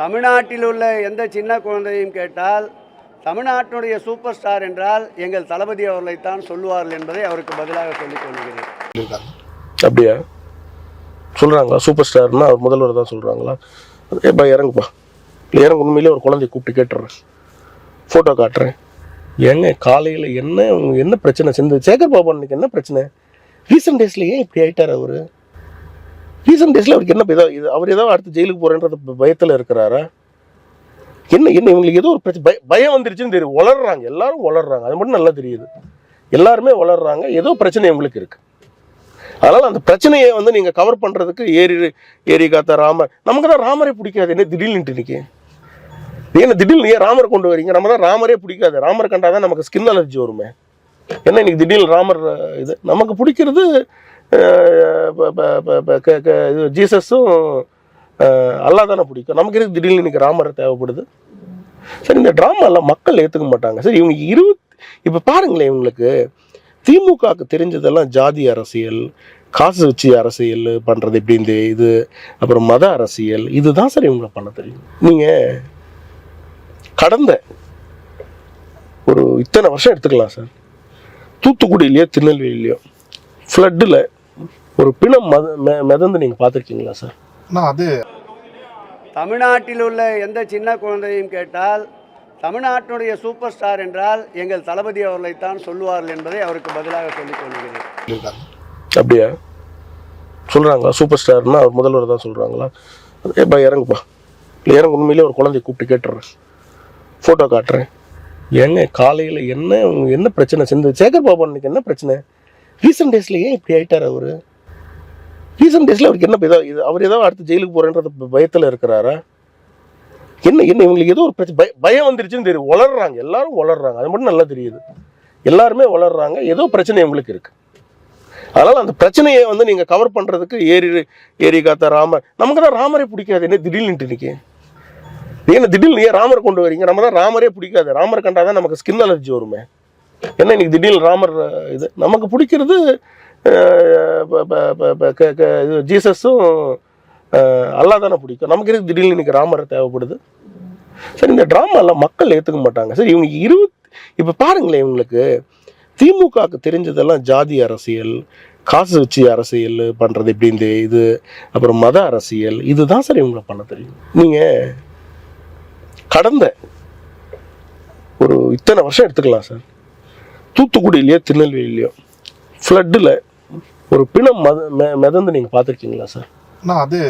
தமிழ்நாட்டில் உள்ள எந்த சின்ன குழந்தையும் கேட்டால் தமிழ்நாட்டினுடைய சூப்பர் ஸ்டார் என்றால் எங்கள் தளபதி அவர்களைத்தான் சொல்லுவார்கள் என்பதை அவருக்கு பதிலாக சொல்லிக் கொள்கிறேன். அப்படியா? சொல்கிறாங்களா சூப்பர் ஸ்டார்னா அவர் முதல்வர் தான் சொல்கிறாங்களா ஏப்பா இறங்குப்பா. இல்லை உண்மையிலே ஒரு குழந்தைய கூப்பிட்டு கேட்டுறேன். ஃபோட்டோ காட்டுறேன். ஏங்க காலையில் என்ன என்ன பிரச்சனை? சேர்ந்து சேகர் பாபா அன்னைக்கு என்ன பிரச்சனை? ரீசெண்ட் டேஸில் ஏன் இப்படி ஆயிட்டார் அவர்? ரீசெண்ட் டேஸில் அவருக்கு என்ன ஏதோ இது அவர் ஏதோ அடுத்து ஜெயிலுக்கு போகிறேன்றது பயத்தில் இருக்கிறாரா? என்ன என்ன இவங்களுக்கு ஏதோ ஒரு பிரச்சனை பய பயம் வந்துருச்சுன்னு தெரியும் வளர்றாங்க எல்லாரும் வளர்றாங்க அது மட்டும் நல்லா தெரியுது. எல்லாருமே வளர்றாங்க ஏதோ பிரச்சனை இவங்களுக்கு இருக்கு. அதனால் அந்த பிரச்சனையை வந்து நீங்கள் கவர் பண்ணுறதுக்கு ஏரி ஏரி காத்த ராமர் நமக்கு தான் ராமரே பிடிக்காது. என்ன திடீர்னுட்டு இன்னைக்கு? ஏன்னா திடீர்னு ஏன் ராமரை கொண்டு வரீங்க? நம்ம தான் ராமரே பிடிக்காது. ராமர் கண்டாதான் நமக்கு ஸ்கின் அலர்ஜி வருமே. என்ன இன்னைக்கு திடீர்னு ராமர் இது நமக்கு பிடிக்கிறது இது ஜீசஸும் அல்லா தானே பிடிக்கும். நமக்கு இருக்குது திடீர்னு இன்னைக்கு ராமர் தேவைப்படுது? சரி இந்த ட்ராமாலாம் மக்கள் ஏற்றுக்க மாட்டாங்க. சரி இவங்க இருபத் இப்போ பாருங்களேன் இவங்களுக்கு. திமுகவுக்கு தெரிஞ்சதெல்லாம் ஜாதி அரசியல் காசு வச்சு அரசியல் பண்ணுறது இப்படி இந்த இது அப்புறம் மத அரசியல் இதுதான் சார் இவங்களை பண்ண தெரியும். நீங்கள் கடந்த ஒரு இத்தனை வருஷம் எடுத்துக்கலாம் சார். தூத்துக்குடியிலையோ திருநெல்வேலியிலையோ ஃப்ளட்டில் ஒரு பிணம் மத மெ- மிதந்து நீங்கள் பார்த்துருக்கீங்களா சார்? அது தமிழ்நாட்டில் உள்ள எந்த சின்ன குழந்தையும் கேட்டால் தமிழ்நாட்டினுடைய சூப்பர் ஸ்டார் என்றால் எங்கள் தளபதி அவர்களைத்தான் சொல்லுவார்கள் என்பதை அவருக்கு பதிலாக சொல்லிக் கொள்கிறேன். அப்படியா? சொல்கிறாங்களா சூப்பர் ஸ்டார்னா அவர் முதல்வர் தான் சொல்கிறாங்களா ஏப்பா இறங்குப்பா. இல்லை இறங்கு உண்மையிலே ஒரு குழந்தைய கூப்பிட்டு கேட்டுறேன் ஃபோட்டோ காட்டுறேன். ஏங்க காலையில் என்ன என்ன பிரச்சனை? சேர்ந்து சேகர் பாபு அன்னைக்கு என்ன பிரச்சனை? ரீசெண்ட் டேஸில் ஏன் இப்படி ஆயிட்டார் அவர்? ரீசெண்ட் டேஸில் அவருக்கு என்ன இது அவர் ஏதோ அடுத்து ஜெயிலுக்கு போகிறேன்றது பயத்தில் இருக்கிறாரா? என்ன என்ன இவங்களுக்கு ஏதோ ஒரு பிரச்சனை பய பயம் வந்துருச்சுன்னு தெரியும் வளர்றாங்க எல்லாரும் வளர்றாங்க. அது மட்டும் நல்லா தெரியுது. எல்லாருமே வளர்றாங்க. ஏதோ பிரச்சனை இவங்களுக்கு இருக்கு. அதனால் அந்த பிரச்சனையை வந்து நீங்கள் கவர் பண்ணுறதுக்கு ஏரி ஏரி காத்த ராமர் நமக்கு தான் ராமரை பிடிக்காது. என்ன திடீர்னுட்டு இன்னைக்கு ஏன்னா திடீர்னு ஏன் ராமரை கொண்டு வரீங்க? நம்ம தான் ராமரே பிடிக்காது. ராமர் கண்டாதான் நமக்கு ஸ்கின் அலர்ஜி வருமே. என்ன இன்னைக்கு திடீர்னு ராமர் இது நமக்கு பிடிக்கிறது இது ஜீசஸும் அல்லா தானே பிடிக்கும். நமக்கு இருக்கு திடீர்னு இன்னைக்கு ராமர் தேவைப்படுது? சரி இந்த ட்ராமாலாம் மக்கள் ஏற்றுக்க மாட்டாங்க. சரி இவங்க இருபத் இப்போ பாருங்களேன் இவங்களுக்கு. திமுகவுக்கு தெரிஞ்சதெல்லாம் ஜாதி அரசியல் காசு வச்சு அரசியல் பண்ணுறது இப்படி இந்த இது அப்புறம் மத அரசியல் இதுதான் சார் இவங்களை பண்ண தெரியும். நீங்கள் கடந்த ஒரு இத்தனை வருஷம் எடுத்துக்கலாம் சார் தூத்துக்குடியிலையோ திருநெல்வேலியிலையோ ஃப்ளட்டில் ஒரு பிணம் மத மெதந்து நீங்கள் பார்த்துருக்கீங்களா சார் அது